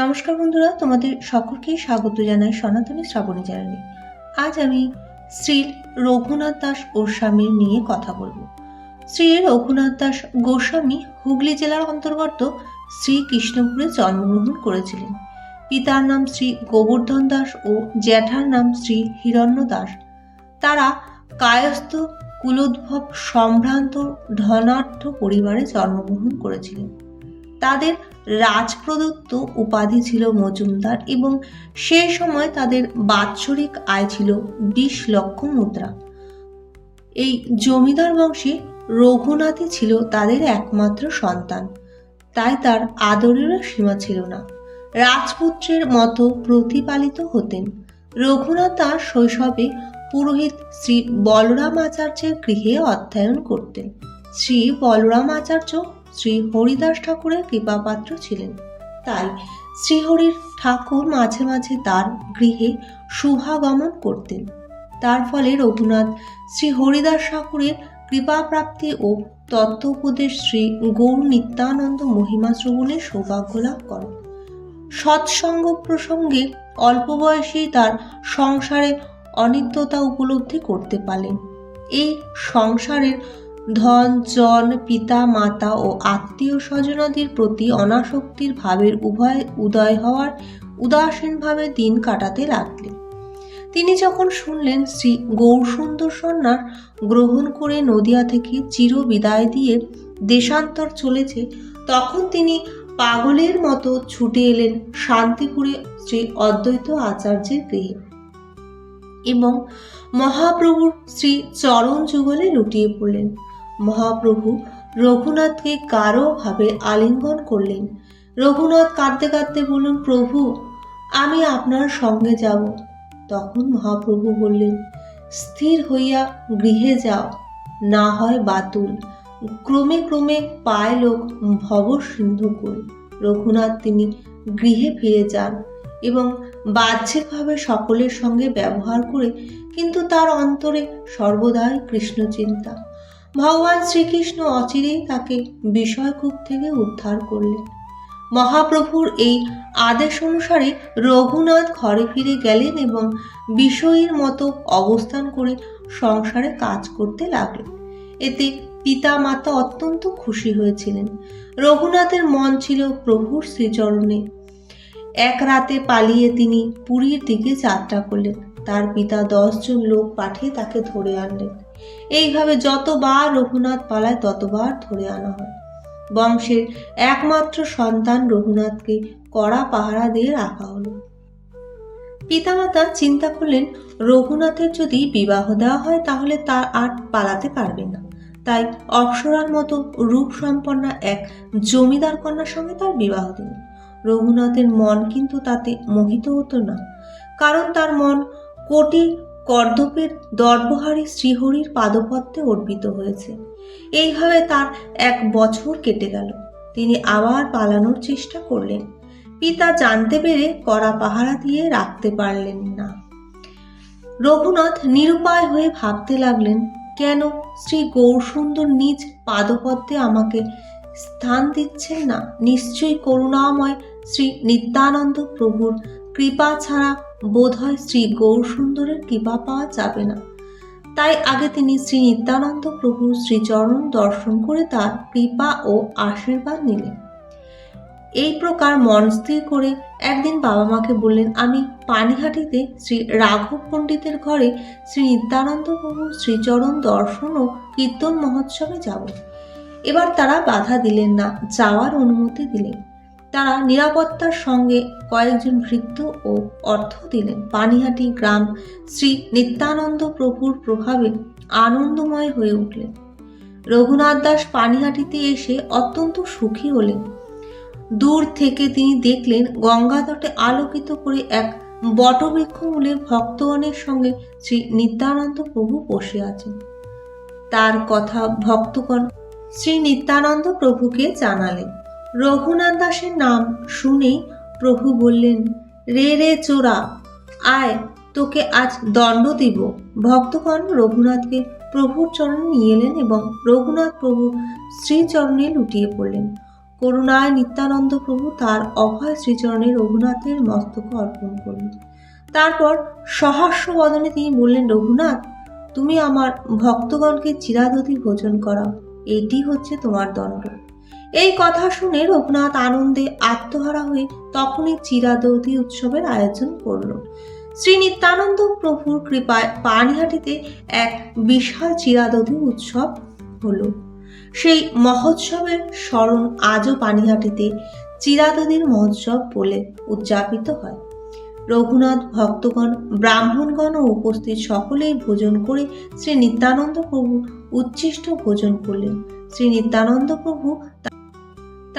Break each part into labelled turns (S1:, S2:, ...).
S1: নমস্কার বন্ধুরা, তোমাদের সকলকেই স্বাগত জানাই সনাতনী শ্রাবণী চ্যানেলে আজ আমি শ্রী রঘুনাথ দাস গোস্বামীর নিয়ে কথা বলব। শ্রী রঘুনাথ দাস গোস্বামী হুগলি জেলার অন্তর্গত শ্রী কৃষ্ণপুরে জন্মগ্রহণ করেছিলেন। পিতার নাম শ্রী গোবর্ধন দাস ও জ্যাঠার নাম শ্রী হিরণ্য দাস। তারা কায়স্থ, কুলোদ্ভব, সম্ভ্রান্ত, ধনাঢ্য পরিবারে জন্মগ্রহণ করেছিলেন। তাদের রাজপ্রদত্ত উপাধি ছিল মজুমদার এবং সেই সময় তাদের বাৎসরিক আয় ছিল বিশ লক্ষ মুদ্রা। এই জমিদার বংশে রঘুনাথই ছিল তাদের একমাত্র সন্তান। তাই তার আদরেরও সীমা ছিল না। রাজপুত্রের মতো প্রতিপালিত হতেন। রঘুনাথ তার শৈশবে পুরোহিত শ্রী বলরাম আচার্যের গৃহে অধ্যয়ন করতেন। শ্রী বলরাম আচার্য শ্রী হরিদাস ঠাকুরের কৃপাপাত্র ছিলেন। তাই শ্রীহরির ঠাকুর মাঝে মাঝে তার গৃহে শুভাগমন করতেন। তার ফলে রঘুনাথ শ্রী হরিদাস ঠাকুরের কৃপাপ্রাপ্তি ও তত্ত্বোপদেশ শ্রী গৌর নিত্যানন্দ মহিমা শ্রবণের সৌভাগ্য লাভ করেন। সৎসঙ্গ প্রসঙ্গে অল্প বয়সেই তার সংসারে অনিত্যতা উপলব্ধি করতে পারেন এই সংসারের ধন জন পিতা, মাতা ও আত্মীয় স্বজনাদির প্রতি অনাসক্তির ভাবের উভয় উদয় হওয়ার উদাসীনভাবে দিন কাটাতে লাগলেন। তিনি যখন শুনলেন শ্রী গৌরসুন্দর সন্ন্যাস গ্রহণ করে নদিয়া থেকে চির বিদায় দিয়ে দেশান্তর চলেছে, তখন তিনি পাগলের মতো ছুটে এলেন শান্তিপুরে শ্রী অদ্বৈত আচার্যের গৃহে এবং মহাপ্রভুর শ্রী চরণ যুগলে লুটিয়ে পড়লেন। মহাপ্রভু রঘুনাথকে গাঢ়ভাবে আলিঙ্গন করলেন। রঘুনাথ কাঁদতে কাঁদতে বললেন, প্রভু, আমি আপনার সঙ্গে যাব। তখন মহাপ্রভু বললেন, স্থির হইয়া গৃহে যাও, না হয় বাতুল। ক্রমে ক্রমে পায় লোক ভব সিন্ধুকুল রঘুনাথ তিনি গৃহে ফিরে যান এবং বাহ্যিকভাবে সকলের সঙ্গে ব্যবহার করে কিন্তু তার অন্তরে সর্বদাই কৃষ্ণ চিন্তা ভগবান শ্রীকৃষ্ণ অচিরেই তাকে বিষয়কূপ থেকে উদ্ধার করলেন। মহাপ্রভুর এই আদেশ অনুসারে রঘুনাথ ঘরে ফিরে গেলেন এবং বিষয়ীর মতো অবস্থান করে সংসারে কাজ করতে লাগলেন। এতে পিতা মাতা অত্যন্ত খুশি হয়েছিলেন। রঘুনাথের মন ছিল প্রভুর শ্রীচরণে। এক রাতে পালিয়ে তিনি পুরীর দিকে যাত্রা করলেন। তার পিতা দশজন লোক পাঠিয়ে তাকে ধরে আনলেন এইভাবে যতবার রঘুনাথ পালায়, ততবার ধরে আনা হয়। বংশের একমাত্র সন্তান রঘুনাথকে কড়া পাহারা দিয়ে রাখা হলো। পিতামাতা চিন্তা করলেন, রঘুনাথের যদি বিবাহ দেওয়া হয়, তাহলে তা আর পালাতে পারবে না। তাই অক্ষরার মতো রূপ সম্পন্না এক জমিদার কন্যার সঙ্গে তার বিবাহ দিন রঘুনাথের মন কিন্তু তাতে মোহিত হতো না। কারণ তার মন কোটি কর্দপের দর্বহারী শ্রীহরির পাদপদ্মে অর্পিত হয়েছে। এইভাবে তার এক বছর কেটে গেল। তিনি আবার পালানোর চেষ্টা করলেন। পিতা জানতে পেরে কড়া পাহারা দিয়ে রাখতে পারলেন না। রঘুনাথ নিরুপায় হয়ে ভাবতে লাগলেন, কেন শ্রী গৌরসুন্দর নিজ পাদপদ্মে আমাকে স্থান দিচ্ছেন না? নিশ্চয়ই করুণাময় শ্রী নিত্যানন্দ প্রভুর কৃপা ছাড়া বোধহয় শ্রী গৌরসুন্দরের কৃপা পাওয়া যাবে না। তাই আগে তিনি শ্রী নিত্যানন্দ প্রভুর শ্রীচরণ দর্শন করে তার কৃপা ও আশীর্বাদ নিলেন। এই প্রকার মন স্থির করে একদিন বাবা মাকে বললেন, আমি পানিহাটিতে শ্রী রাঘব পণ্ডিতের ঘরে শ্রী নিত্যানন্দ প্রভুর শ্রীচরণ দর্শন ও কীর্তন মহোৎসবে যাব। এবার তারা বাধা দিলেন না, যাওয়ার অনুমতি দিলেন। তারা নিরাপত্তার সঙ্গে কয়েকজন ভৃত্য ও অর্থ দিলেন। পানিহাটি গ্রাম শ্রী নিত্যানন্দ প্রভুর প্রভাবে আনন্দময় হয়ে উঠলেন। রঘুনাথ দাস পানিহাটিতে এসে অত্যন্ত সুখী হলেন। দূর থেকে তিনি দেখলেন গঙ্গা তটে আলোকিত করে এক বটবৃক্ষ মূলে ভক্তগণের সঙ্গে শ্রী নিত্যানন্দ প্রভু বসে আছেন। তার কথা ভক্তগণ শ্রী নিত্যানন্দ প্রভুকে জানালেন। রঘুনাথ দাসের নাম শুনেই প্রভু বললেন, রে রে, চোরা, আয়, তোকে আজ দণ্ড দিব। ভক্তগণ রঘুনাথকে প্রভুর চরণে নিয়ে এলেন এবং রঘুনাথ প্রভু শ্রীচরণে লুটিয়ে পড়লেন। করুণায় নিত্যানন্দ প্রভু তার অভয় শ্রীচরণে রঘুনাথের মস্তক অর্পণ করলেন। তারপর সহাস্য বদনে তিনি বললেন, রঘুনাথ, তুমি আমার ভক্তগণকে চিরাদতি ভোজন করাও। এটি হচ্ছে তোমার দণ্ড। এই কথা শুনে রঘুনাথ আনন্দে আত্মহারা হয়ে তখনই চিরাদৌতি উৎসবের আয়োজন করল। শ্রী নিত্যানন্দ প্রভুর কৃপায় পানিহাটিতে এক বিশাল চিরাদৌতি উৎসব হলো। সেই মহোৎসবের স্মরণ আজও পানিহাটিতে চিরাদদির মহোৎসব বলে উদযাপিত হয়। রঘুনাথ ভক্তগণ, ব্রাহ্মণগণ ও উপস্থিত সকলেই ভোজন করে শ্রী নিত্যানন্দ প্রভু উচ্ছিষ্ট ভোজন করলেন। শ্রী নিত্যানন্দ প্রভু তা-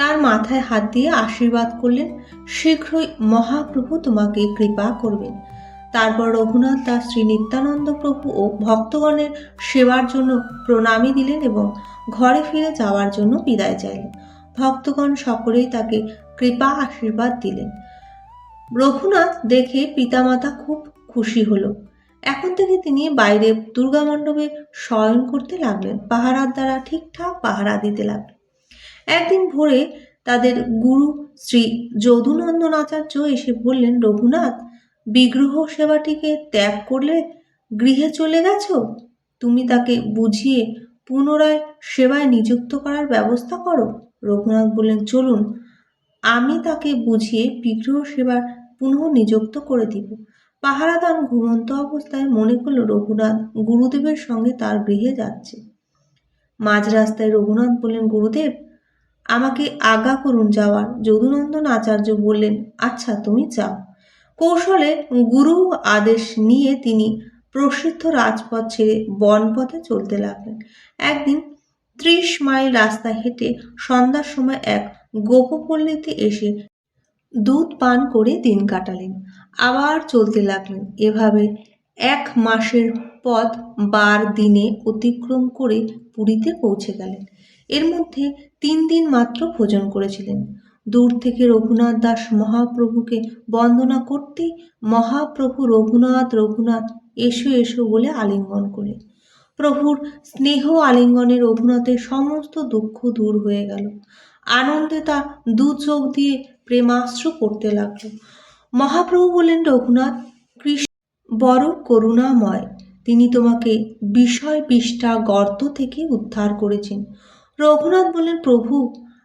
S1: তার মাথায় হাত দিয়ে আশীর্বাদ করলেন, শীঘ্রই মহাপ্রভু তোমাকে কৃপা করবেন। তারপর রঘুনাথ দাস শ্রী নিত্যানন্দ প্রভু ও ভক্তগণের সেবার জন্য প্রণামী দিলেন এবং ঘরে ফিরে যাওয়ার জন্য বিদায় চাইলেন। ভক্তগণ সকলেই তাকে কৃপা আশীর্বাদ দিলেন। রঘুনাথ দেখে পিতামাতা খুব খুশি হলো। এখন থেকে তিনি বাইরে দুর্গা মণ্ডপে শয়ন করতে লাগলেন। পাহারার দ্বারা ঠিকঠাক পাহারা দিতে লাগলেন। একদিন ভোরে তাদের গুরু শ্রী যদুনন্দন আচার্য এসে বললেন, রঘুনাথ, বিগ্রহ সেবাটিকে ত্যাগ করলে গৃহে চলে গেছ? তুমি তাকে বুঝিয়ে পুনরায় সেবায় নিযুক্ত করার ব্যবস্থা করো? রঘুনাথ বললেন, চলুন, আমি তাকে বুঝিয়ে বিগ্রহ সেবার পুনঃ নিযুক্ত করে দিব। পাহারাদান ঘুমন্ত অবস্থায় মনে করল, রঘুনাথ গুরুদেবের সঙ্গে তার গৃহে যাচ্ছে। মাঝ রাস্তায় রঘুনাথ বললেন, গুরুদেব আমাকে আজ্ঞা করুন যাওয়ার। যদুনন্দন আচার্য বললেন আচ্ছা তুমি যাও। কৌশলে গুরু আদেশ নিয়ে তিনি প্রসিদ্ধ রাজপথ ছেড়ে বনপথে চলতে লাগলেন। একদিন ত্রিশ মাইল রাস্তা হেঁটে সন্ধ্যার সময় এক গোপপল্লীতে এসে দুধ পান করে দিন কাটালেন। আবার চলতে লাগলেন। এভাবে এক মাসের পথ বার দিনে অতিক্রম করে পুরীতে পৌঁছে গেলেন। এর মধ্যে তিন দিন মাত্র ভোজন করেছিলেন। দূর থেকে রঘুনাথ দাস মহাপ্রভুকে বন্দনা করতেই মহাপ্রভু রঘুনাথ রঘুনাথ এসো এসো বলে আলিঙ্গন করে। প্রভুর স্নেহ আলিঙ্গনে রঘুনাথের সমস্ত দুঃখ দূর হয়ে গেল। আনন্দে তার দু চোখ দিয়ে প্রেমাশ্রু করতে লাগল। মহাপ্রভু বললেন, রঘুনাথ, কৃষ্ণ বড় করুণাময়। তিনি তোমাকে বিষয় বিষ্ঠা গর্ত থেকে উদ্ধার করেছেন। রঘুনাথ বললেন, প্রভু,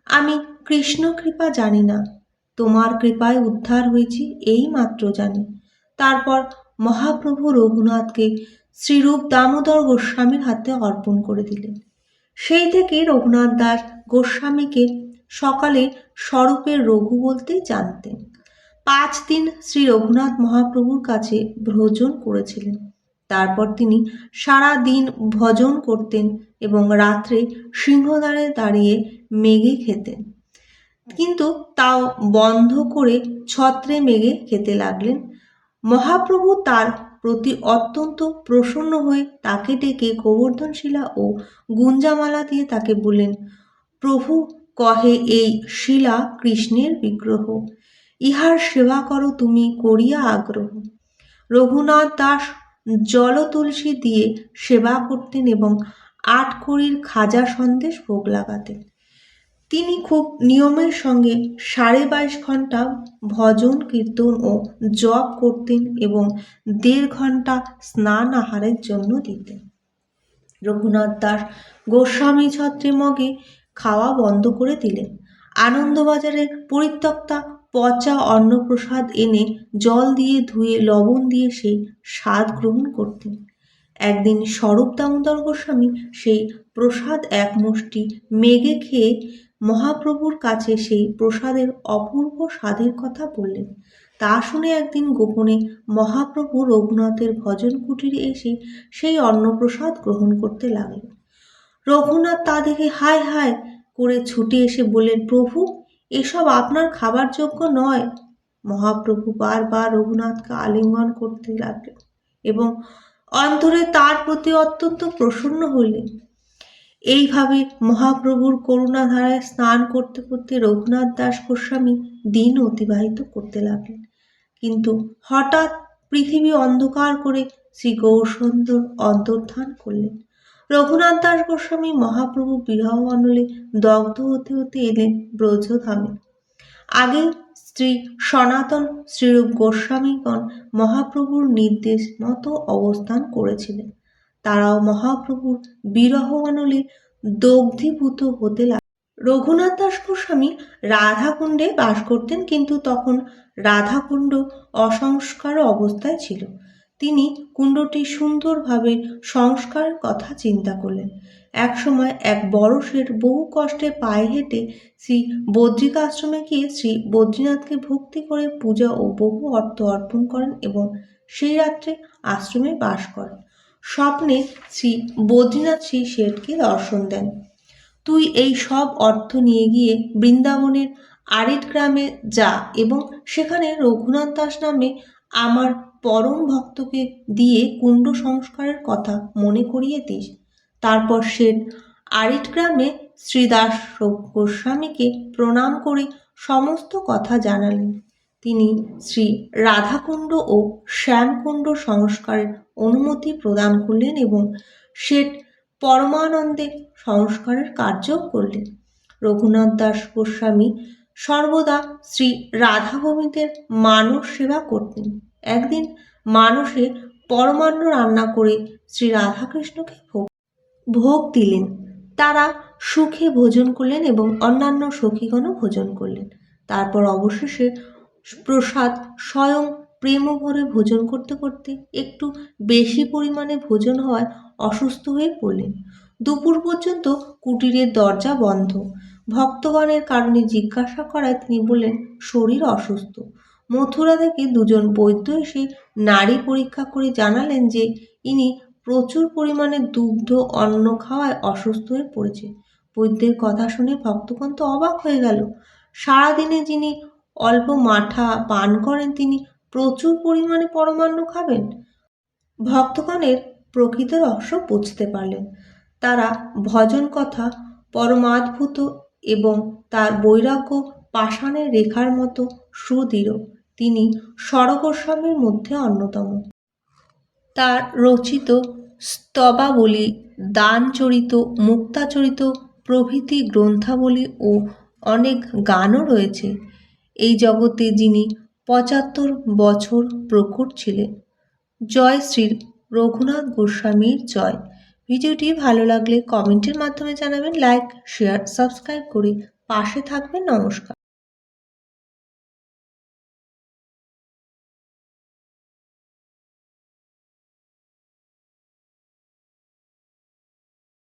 S1: আমি কৃষ্ণ কৃপা জানি না। তোমার কৃপায় উদ্ধার হয়েছি, এই মাত্র জানি। তারপর মহাপ্রভু রঘুনাথকে শ্রীরূপ দামোদর গোস্বামীর হাতে অর্পণ করে দিলেন। সেই থেকে রঘুনাথ দাস গোস্বামীকে সকালে স্বরূপের রঘু বলতেই জানতেন। পাঁচ দিন শ্রী রঘুনাথ মহাপ্রভুর কাছে ভ্রজন করেছিলেন। তারপর তিনি সারা দিন ভজন করতেন এবং রাত্রে সিংহদ্বারে দাঁড়িয়ে মেঘে খেতেন কিন্তু তাও বন্ধ করে ছত্রে মেঘে খেতে লাগলেন। মহাপ্রভু তার প্রতি অত্যন্ত প্রসন্ন হয়ে তাকে ডেকে গোবর্ধন শিলা ও গুঞ্জামালা দিয়ে তাকে বললেন, প্রভু, কহে এই শিলা কৃষ্ণের বিগ্রহ। ইহার সেবা করো তুমি করিয়া আগ্রহ। রঘুনাথ দাস জল তুলসী দিয়ে সেবা করতেন এবং আটকড়ির খাজা সন্দেশ ভোগ লাগাতেন। তিনি খুব নিয়মের সঙ্গে সাড়ে বাইশ ঘণ্টা ভজন, কীর্তন ও জপ করতেন এবং দেড় ঘণ্টা স্নান আহারের জন্য দিতেন। রঘুনাথ দাস গোস্বামী ছত্রে মগে খাওয়া বন্ধ করে দিলেন। আনন্দবাজারের পরিত্যক্তা পচা অন্নপ্রসাদ এনে জল দিয়ে ধুয়ে লবণ দিয়ে সেই স্বাদ গ্রহণ করতেন। একদিন স্বরূপ দামোদর গোস্বামী সেই প্রসাদ এক মুষ্টি মেঘে খেয়ে মহাপ্রভুর কাছে সেই প্রসাদের অপূর্ব স্বাদের কথা বললেন। তা শুনে একদিন গোপনে মহাপ্রভু রঘুনাথের ভজন কুটিরে এসে সেই অন্নপ্রসাদ গ্রহণ করতে লাগলেন। রঘুনাথ তা দেখে হায় হায় করে ছুটে এসে বললেন, প্রভু, এসব আপনার খাবার যোগ্য নয়। মহাপ্রভু বারবার রঘুনাথকে আলিঙ্গন করতে লাগলেন এবং অন্তরে তার প্রতি অত্যন্ত প্রসন্ন হইলেন। এইভাবে মহাপ্রভুর করুণাধারায় স্নান করতে করতে রঘুনাথ দাস গোস্বামী দিন অতিবাহিত করতে লাগলেন। কিন্তু হঠাৎ পৃথিবী অন্ধকার করে শ্রী গৌরসুন্দর অন্তর্ধান করলেন। রঘুনাথ দাস গোস্বামী মহাপ্রভু বিবাহ মণ্ডলে দগ্ধ হতে হতে এলেন ব্রজধামে। আগে শ্রী সনাতন শ্রীরূপ গোস্বামীগণ মহাপ্রভুর নির্দেশ মতো অবস্থান করেছিলেন। তারাও মহাপ্রভুর বিরহ মণ্ডলে দগ্ধীভূত হতে লাগ রঘুনাথ দাস গোস্বামী রাধাকুণ্ডে বাস করতেন, কিন্তু তখন রাধাকুণ্ড অসংস্কার অবস্থায় ছিল। তিনি কুণ্ডটি সুন্দরভাবে সংস্কারের কথা চিন্তা করলেন। একসময় এক বড় শেঠ বহু কষ্টে পায়ে হেঁটে শ্রী বদ্রিকা আশ্রমে গিয়ে শ্রী বদ্রীনাথকে ভক্তি করে পূজা ও বহু অর্থ অর্পণ করেন এবং সেই রাত্রে আশ্রমে বাস করেন। স্বপ্নে শ্রী বদ্রীনাথ সেই শেঠকে দর্শন দেন। তুই এই সব অর্থ নিয়ে গিয়ে বৃন্দাবনের আরিট গ্রামে যা এবং সেখানে রঘুনাথ দাস নামে আমার পরম ভক্তকে দিয়ে কুণ্ড সংস্কারের কথা মনে করিয়ে দিস তারপর সেন আরিট গ্রামে শ্রীদাস গোস্বামীকে প্রণাম করে সমস্ত কথা জানালেন। তিনি শ্রী রাধাকুণ্ড ও শ্যামকুণ্ড সংস্কারের অনুমতি প্রদান করলেন এবং শেঠ পরমানন্দে সংস্কারের কার্য করলেন। রঘুনাথ দাস গোস্বামী সর্বদা শ্রী রাধা গোবিন্দের মানব সেবা করতেন। একদিন মানুষে পরমান্ন রান্না করে শ্রী রাধাকৃষ্ণকে ভোগ ভোগ দিলেন। তারা সুখে ভোজন করলেন এবং অন্যান্য সখীগণও ভোজন করলেন। তারপর অবশেষে প্রসাদ স্বয়ং প্রেম ভরে ভোজন করতে করতে একটু বেশি পরিমাণে ভোজন হওয়ায় অসুস্থ হয়ে পড়লেন। দুপুর পর্যন্ত কুটিরের দরজা বন্ধ। ভক্তগণের কারণে জিজ্ঞাসা করায় তিনি বললেন, শরীর অসুস্থ। মথুরা থেকে দুজন বৈদ্য এসে নাড়ি পরীক্ষা করে জানালেন যে ইনি প্রচুর পরিমাণে দুগ্ধ, অন্ন খাওয়ায় অসুস্থ হয়ে পড়েছে। বৈদ্যের কথা শুনে ভক্তগণ তো অবাক হয়ে গেল। সারাদিনে যিনি অল্প মাঠা পান করেন, তিনি প্রচুর পরিমাণে পরমান্ন খাবেন? ভক্তগণের প্রকৃত রহস্য বুঝতে পারলেন। তারা ভজন কথা পরমাদ্ভুত এবং তার বৈরাগ্য পাষাণের রেখার মতো সুদৃঢ়। তিনি স্বরগোস্বামীর মধ্যে অন্যতম। তার রচিত স্তবাবলী, দানচরিত, মুক্তাচরিত প্রভৃতি গ্রন্থাবলী ও অনেক গানও রয়েছে। এই জগতে যিনি পঁচাত্তর বছর প্রকট ছিলেন। জয় শ্রী রঘুনাথ গোস্বামীর জয়। ভিডিওটি ভালো লাগলে কমেন্টের মাধ্যমে জানাবেন লাইক শেয়ার সাবস্ক্রাইব করে পাশে থাকবেন। নমস্কার।